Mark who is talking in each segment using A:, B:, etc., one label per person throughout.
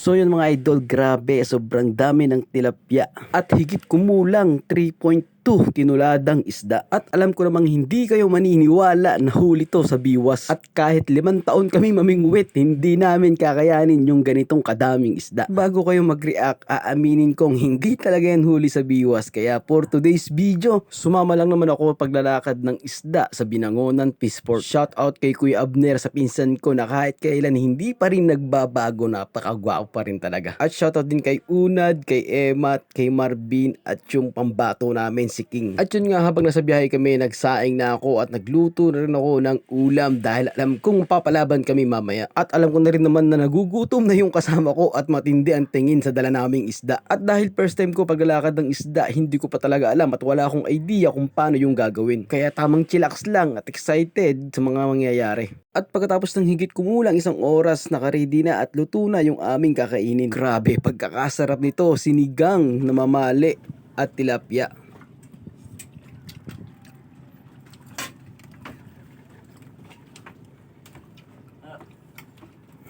A: So yun mga idol, grabe, sobrang dami ng tilapia. At higit kumulang 3.2 tinuladang isda. At alam ko namang hindi kayo maniniwala na huli to sa biwas. At kahit limang taon kami mamingwit, hindi namin kakayanin yung ganitong kadaming isda. Bago kayo mag-react, aaminin kong hindi talaga yan huli sa biwas. Kaya for today's video, sumama lang naman ako paglalakad ng isda sa Binangonan Peaceport. Shout out kay Kuya Abner sa pinsan ko na kahit kailan hindi pa rin nagbabago, napakagwapo pa rin talaga. At shout out din kay Unad, kay Emat, kay Marvin at yung pambato namin si King. At yun nga habang nasa biyahe kami, nagsaing na ako at nagluto na rin ako ng ulam dahil alam kong papalaban kami mamaya. At alam ko na rin naman na nagugutom na yung kasama ko at matindi ang tingin sa dala naming isda. At dahil first time ko paglalakad ng isda, hindi ko pa talaga alam at wala akong idea kung paano yung gagawin. Kaya tamang chillax lang at excited sa mga mangyayari. At pagkatapos ng higit kumulang isang oras, nakaready na at luto na yung aming kakainin. Grabe, pagkakasarap nito, sinigang na mamali at tilapia.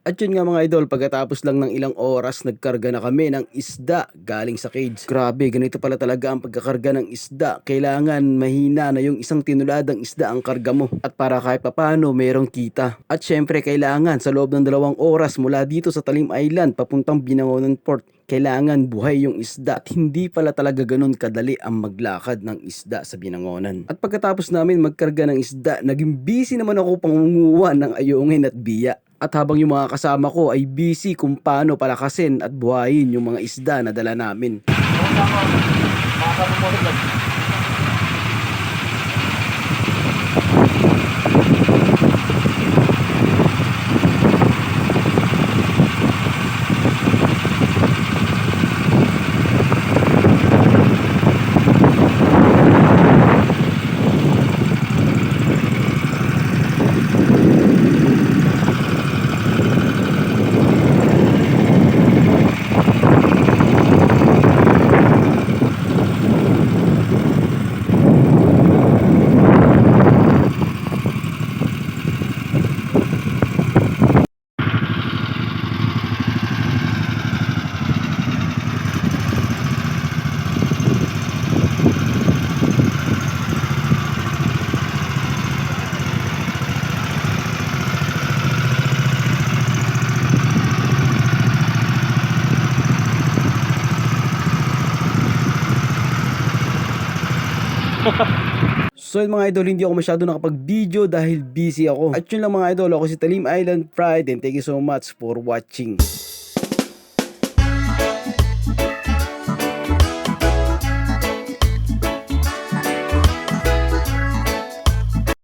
A: At yun nga mga idol, pagkatapos lang ng ilang oras, nagkarga na kami ng isda galing sa cage. Grabe, ganito pala talaga ang pagkakarga ng isda. Kailangan mahina na yung isang tinuladang isda ang karga mo. At para kahit papano, mayroong kita. At syempre, kailangan sa loob ng dalawang oras mula dito sa Talim Island papuntang Binangonan Port, kailangan buhay yung isda at hindi pala talaga ganun kadali ang maglakad ng isda sa binangonan. At pagkatapos namin magkarga ng isda, naging busy naman ako pangunguha ng ayungin at biya. At habang yung mga kasama ko ay busy kung paano palakasin at buhayin yung mga isda na dala namin. So yun mga idol, hindi ako masyado nakapag-video dahil busy ako. At yun lang mga idol, ako si Talim Island Pride and thank you so much for watching.